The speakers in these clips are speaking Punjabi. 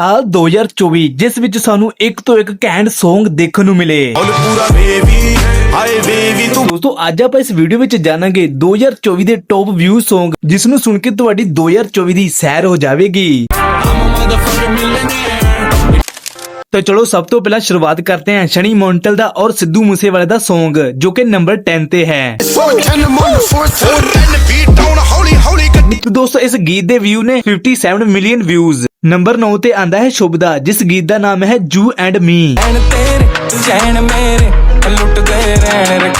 ਸਾਲ 2024 ਜਿਸ ਵਿੱਚ ਸਾਨੂੰ ਇੱਕ ਤੋਂ ਇੱਕ ਕੈਂਡ Song ਦੇਖਣ ਨੂੰ ਮਿਲੇ ਪੂਰਾ ਬੇਬੀ ਹਾਏ ਬੇਬੀ ਤੂੰ ਦੋਸਤੋ ਅੱਜ ਆਪਾਂ ਇਸ ਵੀਡੀਓ ਵਿੱਚ ਜਾਣਾਂਗੇ 2024 ਦੇ ਟੌਪ ਵਿਊ Song ਜਿਸ ਨੂੰ ਸੁਣ ਕੇ ਤੁਹਾਡੀ 2024 ਦੀ ਸੈਰ ਹੋ ਜਾਵੇਗੀ ਤਾਂ ਚਲੋ ਸਭ ਤੋਂ ਪਹਿਲਾਂ ਸ਼ੁਰੂਆਤ ਕਰਦੇ ਹਾਂ ਸ਼ਨੀ ਮੌਂਟਲ ਦਾ ਔਰ ਸਿੱਧੂ ਮੂਸੇਵਾਲੇ ਦਾ Song ਜੋ ਕਿ ਨੰਬਰ 10 ਤੇ ਹੈ ਫੋਰਟਨ ਮੁੰਨ ਫੋਰਟਨ ਬੀਟ ਡਾਊਨ ਹੌਲੀ ਹੌਲੀ ਦੋਸਤੋ ਇਸ ਗੀਤ ਦੇ 57 ਮਿਲੀਅਨ ਵਿਊਜ਼ ਨੰਬਰ 9 ਤੇ ਆਂਦਾ ਹੈ ਸ਼ੁਭ ਦਾ ਜਿਸ ਗੀਤ ਦਾ ਨਾਮ ਹੈ ਜੂ ਐਂਡ ਮੀ।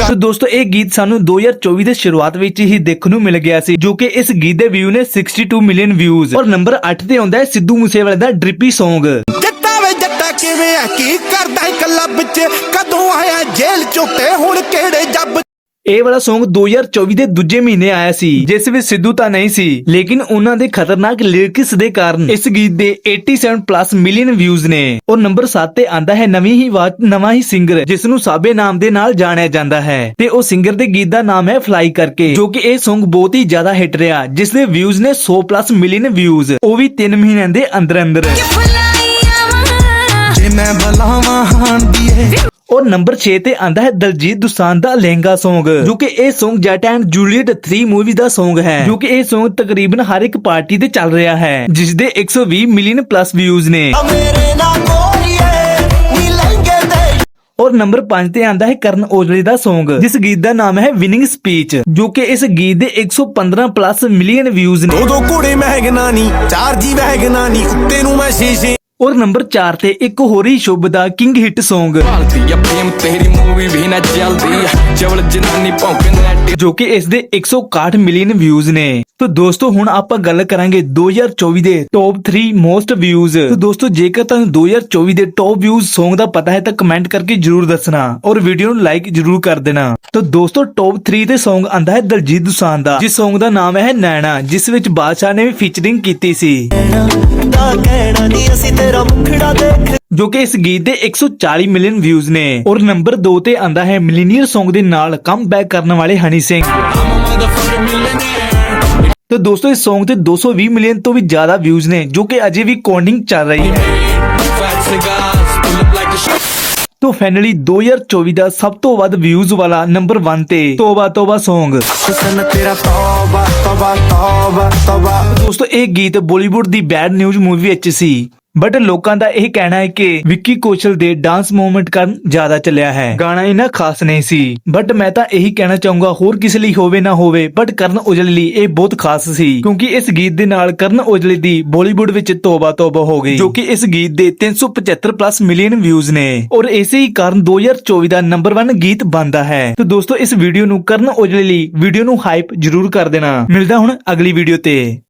ਸੋ ਦੋਸਤੋ ਇਹ ਗੀਤ ਸਾਨੂੰ 2024 ਦੇ ਸ਼ੁਰੂਆਤ ਵਿੱਚ ਹੀ ਦੇਖਣ ਨੂੰ ਮਿਲ ਗਿਆ ਸੀ ਜੋ ਕਿ ਇਸ ਗੀਤ ਦੇ ਵਿਊ ਨੇ 62 ਮਿਲੀਅਨ ਵਿਊਜ਼ ਔਰ ਨੰਬਰ 8 ਤੇ ਆਉਂਦਾ ਹੈ ਸਿੱਧੂ ਮੂਸੇਵਾਲੇ ਦਾ ਡ੍ਰਿਪੀ Song ਜੱਟਾ ਵੇ ਜੱਟਾ ਕਿਵੇਂ ਆ ਕੀ ਕਰਦਾ ਇੱਕ ਲੱਭ ਚ? ਕਦੋਂ ਆਇਆ ਜੇਲ੍ਹ ਚੋਂ ਤੇ ਹੁਣ ਕਿਹੜੇ ਜੱਬ ਇਹ ਵਾਲਾ Song 2024 ਦੇ ਦੂਜੇ ਮਹੀਨੇ ਆਇਆ ਸੀ ਜਿਸ ਵਿੱਚ ਸਿੱਧੂ ਤਾਂ ਨਹੀਂ ਸੀ ਲੇਕਿਨ ਉਹਨਾਂ ਦੇ ਖਤਰਨਾਕ ਲਿਰਿਕਸ ਦੇ ਕਾਰਨ ਇਸ ਗੀਤ ਦੇ 87 ਪਲੱਸ ਮਿਲੀਅਨ ਵਿਊਜ਼ ਨੇ। ਔਰ ਨੰਬਰ 7 ਤੇ ਆਂਦਾ ਹੈ ਨਵੀਂ ਹੀ ਆਵਾਜ਼ ਨਵਾਂ ਹੀ ਸਿੰਗਰ ਜਿਸ ਨੂੰ ਸਾਬੇ ਨਾਮ ਦੇ ਨਾਲ ਜਾਣਿਆ ਜਾਂਦਾ ਹੈ। ਤੇ ਉਹ ਸਿੰਗਰ ਦੇ ਗੀਤ ਦਾ ਨਾਮ ਹੈ ਫਲਾਈ ਕਰਕੇ ਜੋ ਕਿ ਇਹ Song ਬਹੁਤ ਹੀ ਜ਼ਿਆਦਾ ਹਿੱਟ ਰਿਹਾ ਜਿਸ ਦੇ ਵਿਊਜ਼ ਨੇ 100 ਪਲੱਸ ਮਿਲੀਅਨ ਵਿਊਜ਼ ਉਹ ਵੀ 3 ਮਹੀਨਿਆਂ ਦੇ ਅੰਦਰ ਅੰਦਰ ਜੇ ਮੈਂ ਬਲਾਵਾਂ ਹਾਂਦੀ ਏ। ਔਰ ਨੰਬਰ 6 ਤੇ ਆਂਦਾ ਹੈ ਦਲਜੀਤ ਦੁਸਾਨ ਦਾ ਲਹਿੰਗਾ Song ਜੋ ਕਿ ਇਹ Song Jatt and Juliet 3 movie the Song ਹੈ। ਜੋ ਕਿ ਇਹ Song ਤਕਰੀਬਨ ਹਰ ਇੱਕ ਪਾਰਟੀ ਤੇ ਚੱਲ ਰਿਹਾ ਹੈ ਜਿਸ ਦੇ 120 ਮਿਲੀਅਨ ਪਲੱਸ ਵਿਊਜ਼ ਨੇ। ਮੇਰੇ ਨਾਲ ਔਰ ਨੰਬਰ 5 ਤੇ ਆਂਦਾ ਹੈ ਕਰਨ ਔਜਲੇ ਦਾ Song ਜਿਸ ਗੀਤ ਦਾ ਨਾਮ ਹੈ ਵਿਨਿੰਗ ਸਪੀਚ ਜੋ ਕਿ ਇਸ ਗੀਤ ਦੇ 115 ਪਲੱਸ ਮਿਲੀਅਨ ਵਿਊਜ਼ ਨੇ। ਦੋ ਦੋ ਕੁੜੇ ਮਹਿਗਨਾ ਨੀ ਚਾਰ ਜੀ ਵਹਿਗਨਾ ਨੀ ਉੱਤੇ ਨੂੰ ਮੈਂ ਸ਼ੀਸ਼ੇ ਔਰ ਨੰਬਰ 4 ਤੇ ਇੱਕ ਹੋਰ ਹੀ ਸ਼ੁਭ ਦਾ ਕਿੰਗ ਹਿੱਟ Song ਭਾਲਦੀ ਆ ਪ੍ਰੇਮ ਤੇਰੀ ਮੂਵੀ ਵੀ ਨਾ ਚੱਲਦੀ ਚਵਲ ਜਨਾਨੀ ਭੌਂਕਣ ਐਡੀ ਜੋ ਕਿ ਇਸ ਦੇ 161 ਮਿਲੀਅਨ ਵਿਊਜ਼ ਨੇ। ਤੋ ਦੋਸਤੋ, ਹੁਣ ਆਪਾਂ ਗੱਲ ਕਰਾਂਗੇ 2024 ਦੇ ਟੌਪ 3 ਮੋਸਟ ਵਿਊਜ਼ ਤੋ ਦੋਸਤੋ, ਜੇਕਰ ਤੁਹਾਨੂੰ 2024 ਦੇ ਟੌਪ ਵਿਊਜ਼ Song ਦਾ ਪਤਾ ਹੈ, ਤਾਂ ਕਮੈਂਟ ਕਰਕੇ ਜਰੂਰ ਦੱਸਣਾ ਔਰ ਵੀਡੀਓ ਨੂੰ ਲਾਈਕ ਜਰੂਰ ਕਰ ਦੇਣਾ। ਤੋ ਦੋਸਤੋ ਟੌਪ 3 ਤੇ Song ਆਂਦਾ ਹੈ ਦਲਜੀਤ ਦੁਸਾਨ ਦਾ, ਜਿਸ Song ਦਾ ਨਾਮ ਹੈ ਨੈਣਾ, ਜਿਸ ਵਿੱਚ ਬਾਦਸ਼ਾਹ ਨੇ ਵੀ ਫੀਚਰਿੰਗ ਕੀਤੀ ਸੀ। ਦਾ ਕਹਿਣਾ ਨੀ ਅਸੀਂ ਤੇਰਾ ਮੁਖੜਾ ਦੇਖ ਜੋ ਕਿ ਇਸ ਗੀਤ ਦੇ 140 ਮਿਲੀਅਨ ਵਿਊਜ਼ ਨੇ। ਔਰ ਨੰਬਰ 2 ਤੇ ਆਂਦਾ ਹੈ ਮਿਲੀਨੀਅਰ Song ਦੇ ਨਾਲ ਕਮਬੈਕ ਕਰਨ ਵਾਲੇ ਹਨੀ ਸਿੰਘ। ਤੇ ਦੋਸਤੋ ਇਸ Song ਤੇ 220 ਮਿਲੀਅਨ ਤੋਂ ਵੀ ਜ਼ਿਆਦਾ ਵਿਊਜ਼ ਨੇ ਜੋ ਕਿ ਅਜੇ ਵੀ ਕਾਊਂਟਿੰਗ ਚੱਲ ਰਹੀ ਹੈ। ਤੋਂ ਫਾਈਨਲੀ 2024 ਦਾ ਸਭ ਤੋਂ ਵੱਧ ਵਿਊਜ਼ ਵਾਲਾ ਨੰਬਰ 1 ਤੇ ਤੋਬਾ ਤੋਬਾ Song ਦੋਸਤੋ ਇਹ ਗੀਤ ਬਾਲੀਵੁੱਡ ਦੀ ਬੈਡ ਨਿਊਜ਼ ਮੂਵੀ ਵਿੱਚ ਸੀ। ਬਟ ਲੋਕਾਂ ਦਾ ਇਹ ਕਹਿਣਾ ਹੈ ਕਿ ਵਿੱਕੀ ਕੌਸ਼ਲ ਦੇ ਡਾਂਸ ਮੂਵਮੈਂਟ ਕਰਨ ਜ਼ਿਆਦਾ ਚੱਲਿਆ ਹੈ। ਗਾਣਾ ਇਹਨਾਂ ਖਾਸ ਨਹੀਂ ਸੀ। ਬਟ ਮੈਂ ਤਾਂ ਇਹੀ ਕਹਿਣਾ ਚਾਹੂੰਗਾ, ਹੋਰ ਕਿਸੇ ਲਈ ਹੋਵੇ ਨਾ ਹੋਵੇ ਬਟ ਕਰਨ ਔਜਲੇ ਲਈ ਇਹ ਬਹੁਤ ਖਾਸ ਸੀ। ਕਿਉਂਕਿ ਇਸ ਗੀਤ ਦੇ ਨਾਲ ਕਰਨ ਔਜਲੇ ਦੀ ਬਾਲੀਵੁੱਡ ਵਿੱਚ ਤੋਬਾ ਤੋਬਾ ਹੋ ਗਈ। ਜੋ ਕਿ ਇਸ ਗੀਤ ਦੇ 375 ਪਲੱਸ ਮਿਲੀਅਨ ਵਿਊਜ਼ ਨੇ। ਔਰ ਇਸੇ ਹੀ ਕਾਰਨ 2024 ਦਾ ਨੰਬਰ 1 ਗੀਤ ਬਣਦਾ ਹੈ। ਤੇ ਦੋਸਤੋ, ਇਸ ਵੀਡੀਓ ਨੂੰ ਕਰਨ ਔਜਲੇ ਲਈ ਵੀਡੀਓ ਨੂੰ ਹਾਈਪ ਜ਼ਰੂਰ ਕਰ ਦੇਣਾ। ਮਿਲਦਾ ਹੁਣ ਅਗਲੀ ਵੀਡੀਓ ਤੇ।